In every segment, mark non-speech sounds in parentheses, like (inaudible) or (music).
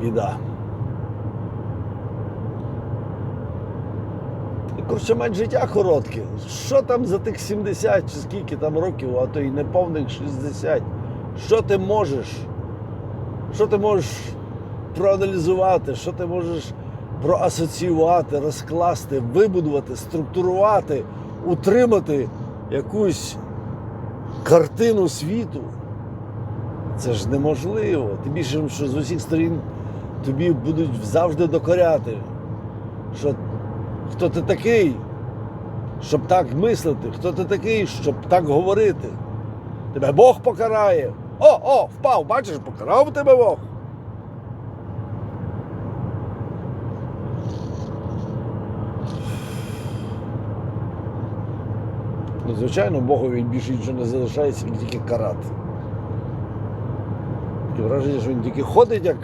біда. Коротше, мать життя коротке. Що там за тих 70 чи скільки там років, а то й неповних 60. Що ти можеш? Що ти можеш проаналізувати, що ти можеш проасоціювати, розкласти, вибудувати, структурувати, утримати якусь картину світу? Це ж неможливо. Тим більше, що з усіх сторін тобі будуть завжди докоряти, що хто ти такий, щоб так мислити, хто ти такий, щоб так говорити. Тебе Бог покарає. О, о, впав, бачиш, покарав тебе Бог. Ну, звичайно, Богові більше нічого не залишається, як тільки карати. Таке враження, що він тільки ходить, як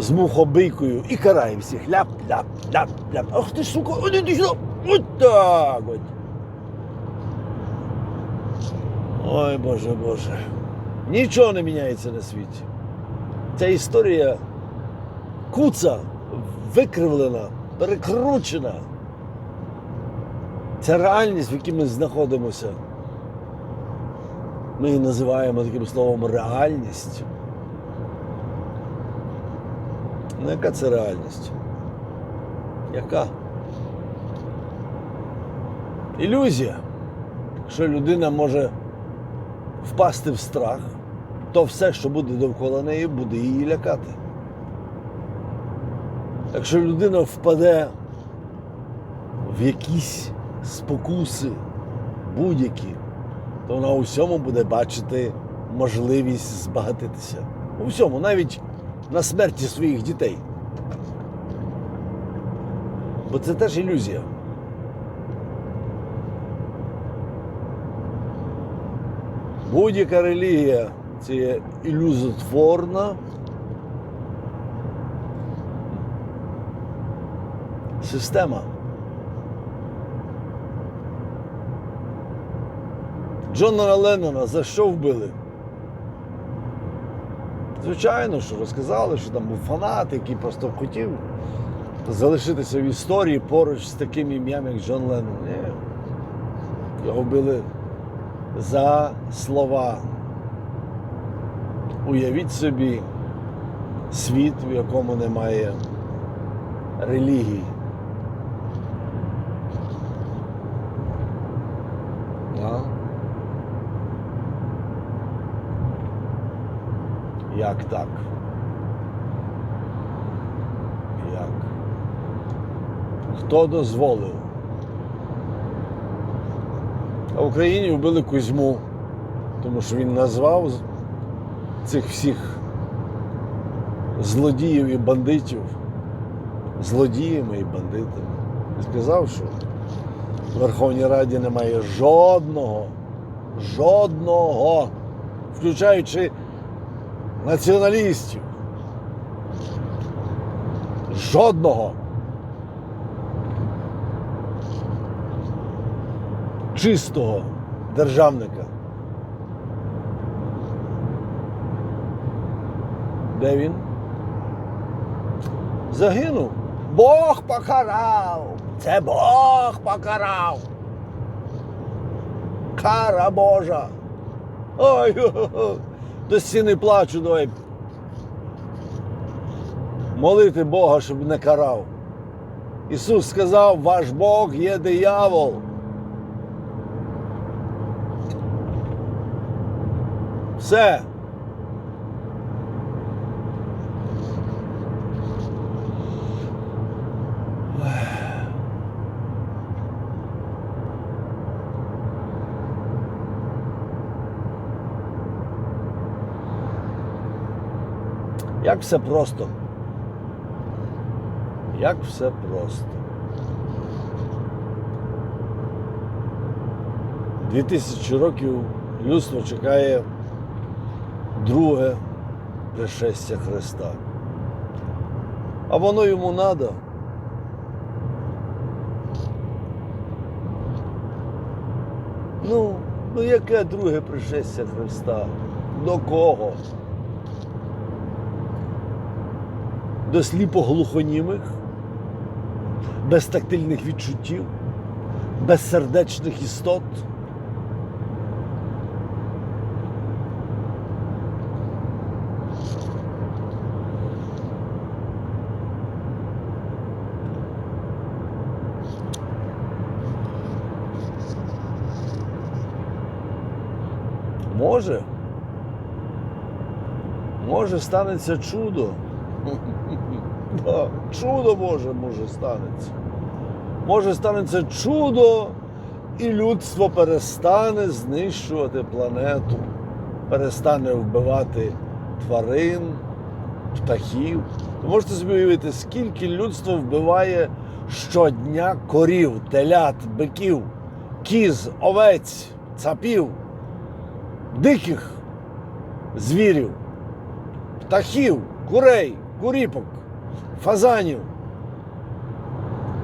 з мухобийкою і карає всіх. Ляп, ляп, ляп, ляп. Ах ти, сука, ой, іди. От так от. Ой, Боже, Боже. Нічого не міняється на світі. Ця історія куца, викривлена, перекручена. Ця реальність, в якій ми знаходимося, ми її називаємо таким словом реальність. Ну, яка це реальність? Яка? Ілюзія. Якщо людина може впасти в страх, то все, що буде довкола неї, буде її лякати. Якщо людина впаде в якісь спокуси будь-які, то вона у всьому буде бачити можливість збагатитися. У всьому, навіть на смерті своїх дітей. Бо це теж ілюзія. Будь-яка релігія це є ілюзотворна система. Джона Леннона за що вбили? Звичайно, що розказали, що там був фанат, який просто хотів залишитися в історії поруч з таким ім'ям, як Джон Леннон. Його били за слова. Уявіть собі світ, в якому немає релігії. А? Як так? Як? Хто дозволив? А в Україні вбили Кузьму, тому що він назвав цих всіх злодіїв і бандитів злодіями і бандитами. І сказав, що в Верховній Раді немає жодного, жодного, включаючи націоналістів. Жодного. Чистого державника. Де він? Загинув. Бог покарав. Це Бог покарав. Кара Божа. Ой. До стіни плачу, давай. Молити Бога, щоб не карав. Ісус сказав, ваш Бог є диявол. Все. Як все просто. Як все просто. Дві тисячі років людство чекає друге пришестя Христа. А воно йому надо. Ну, ну яке друге пришестя Христа? До кого? До сліпоглухонімих, без тактильних відчуттів, без сердечних істот. Може, може станеться чудо. (laughs) Чудо може, може станеться. Може станеться чудо, і людство перестане знищувати планету, перестане вбивати тварин, птахів. Ви можете собі уявити, скільки людство вбиває щодня корів, телят, биків, кіз, овець, цапів, диких звірів, птахів, курей, куріпок, фазанів,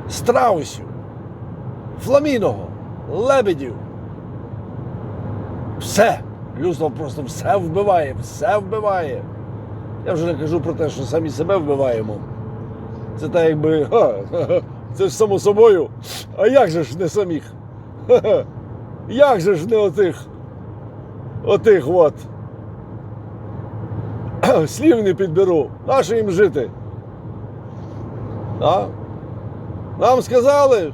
страусів, фламіного, лебедів. Все. Людство просто все вбиває, все вбиває. Я вже не кажу про те, що самі себе вбиваємо. Це так якби. Ха, ха, це ж само собою. А як же ж не самих? Ха-ха. Як же ж не отих? Отих от. Слів не підберу. Нащо їм жити? А? Нам сказали.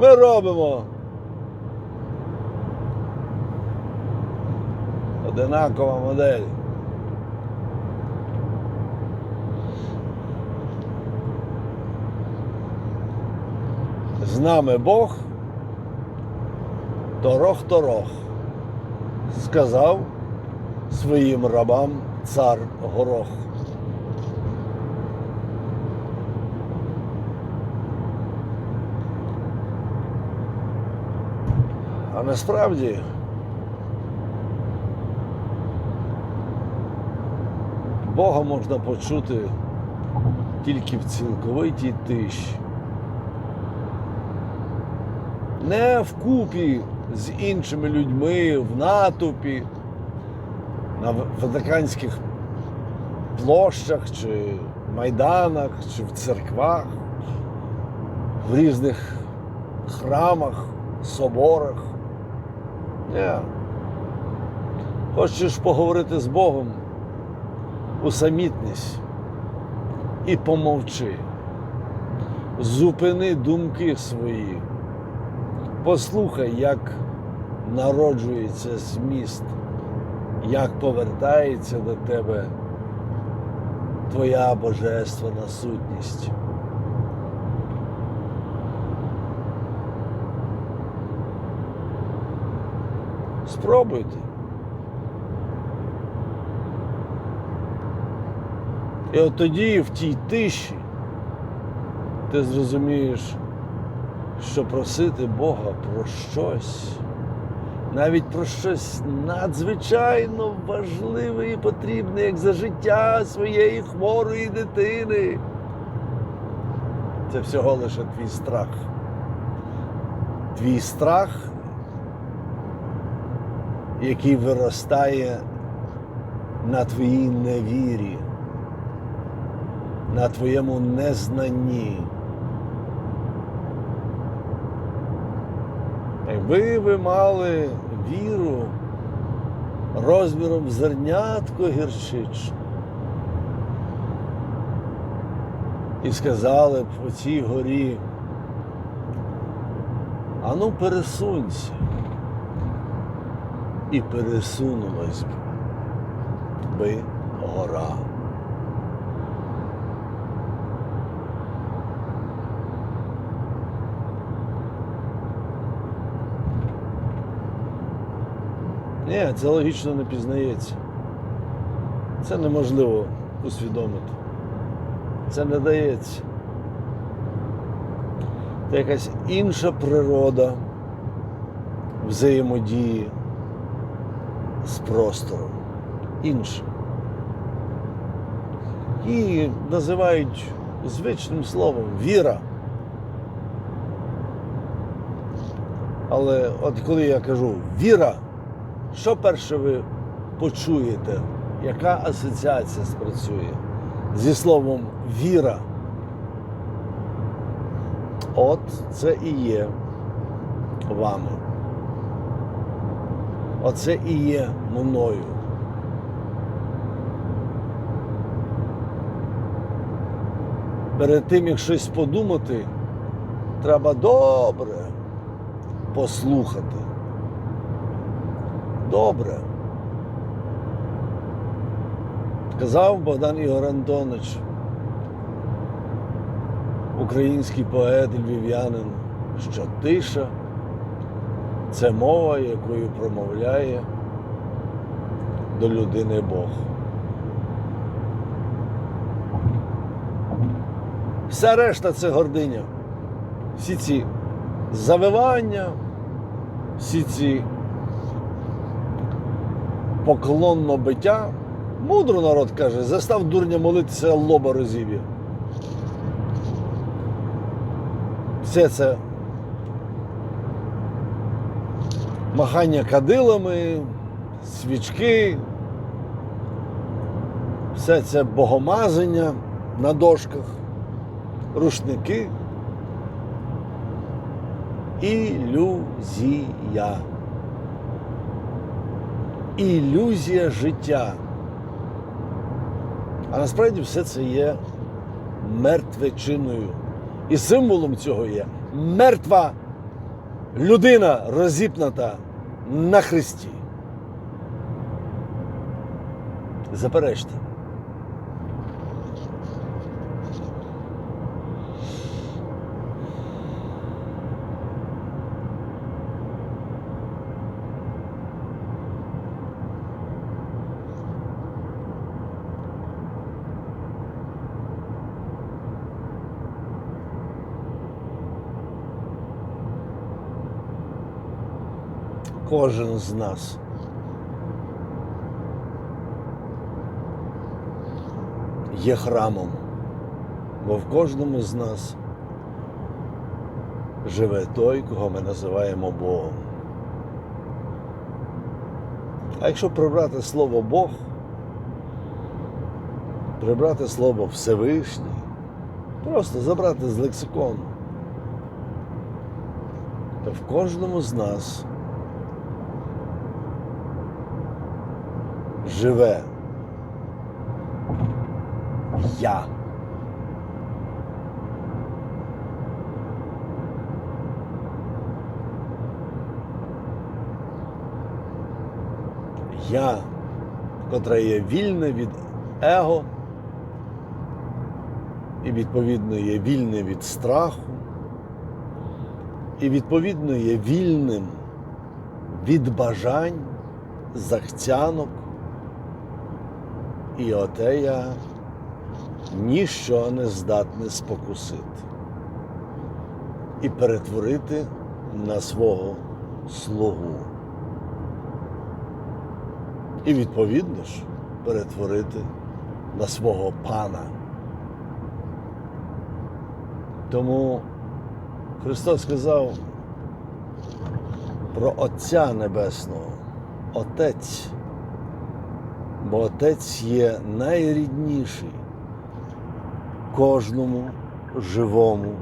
Ми робимо. Одинакова модель. З нами Бог, торох-торох, сказав своїм рабам цар Горох. А насправді Бога можна почути тільки в цілковитій тиші. Не вкупі з іншими людьми в натовпі, на ватиканських площах чи майданах, чи в церквах, в різних храмах, соборах. Ні. Хочеш поговорити з Богом, усамітнись і помовчи. Зупини думки свої. Послухай, як народжується зміст, як повертається до тебе твоя божественна сутність. Спробуйте. І от тоді в тій тиші ти зрозумієш, що просити Бога про щось, навіть про щось надзвичайно важливе і потрібне, як за життя своєї хворої дитини. Це всього лише твій страх. Твій страх, який виростає на твоїй невірі, на твоєму незнанні. Якби ви мали віру розміром зернятко гірчичне і сказали б у цій горі, ану пересунься, і пересунулась б би гора. Ні, це логічно не пізнається. Це неможливо усвідомити. Це не дається. Це якась інша природа взаємодії з простором. Інша. Її називають звичним словом віра. Але от коли я кажу віра, що перше ви почуєте? Яка асоціація спрацює? зі словом віра. От це і є вами. Оце і є мною. Перед тим, як щось подумати, треба добре послухати. Добре. Казав Богдан Ігор Антонович, український поет львів'янин, що тиша це мова, якою промовляє до людини Бог. Вся решта це гординя. Всі ці завивання, всі ці поклонно биття. Мудро народ каже, застав дурня молитися, лоба розіб'є. Все це махання кадилами, свічки, все це богомазання на дошках, рушники. Ілюзія. Ілюзія життя. А насправді все це є мертвечиною. І символом цього є мертва людина розіпната на хресті. Заперечте. Кожен з нас. Є храмом, бо в кожному з нас живе той, кого ми називаємо Богом. А якщо прибрати слово Бог, прибрати слово Всевишній, просто забрати з лексикону, то в кожному з нас живе я. Я, котре є вільне від его, і відповідно є вільне від страху, і відповідно є вільним від бажань, захцянок. І оте я ніщо не здатне спокусити і перетворити на свого слугу. І відповідно ж перетворити на свого пана. Тому Христос сказав про Отця Небесного, Отець бо отець є найрідніший кожному живому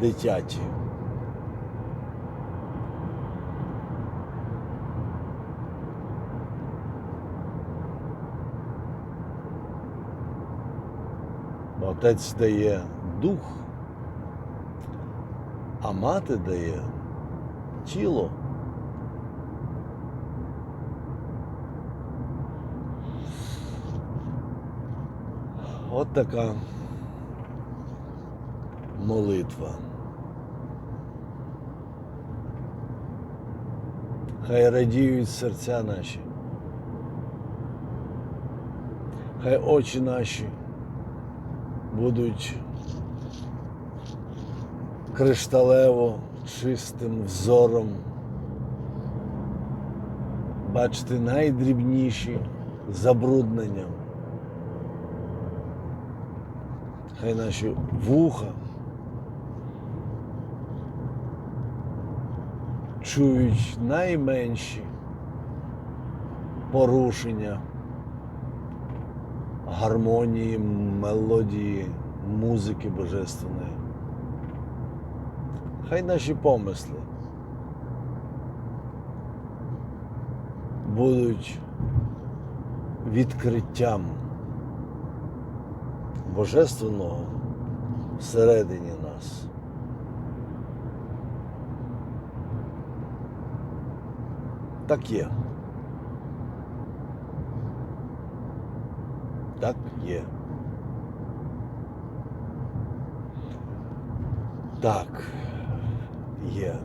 дитяті. Бо Отець дає дух, а мати дає тіло. От така молитва. Хай радіють серця наші. Хай очі наші будуть кришталево чистим взором. Бачити найдрібніші забруднення. Хай наші вуха чують найменші порушення, гармонії, мелодії, музики божественної. Хай наші помисли будуть відкриттям божественного всередині нас. Так є. Так є. Так, є.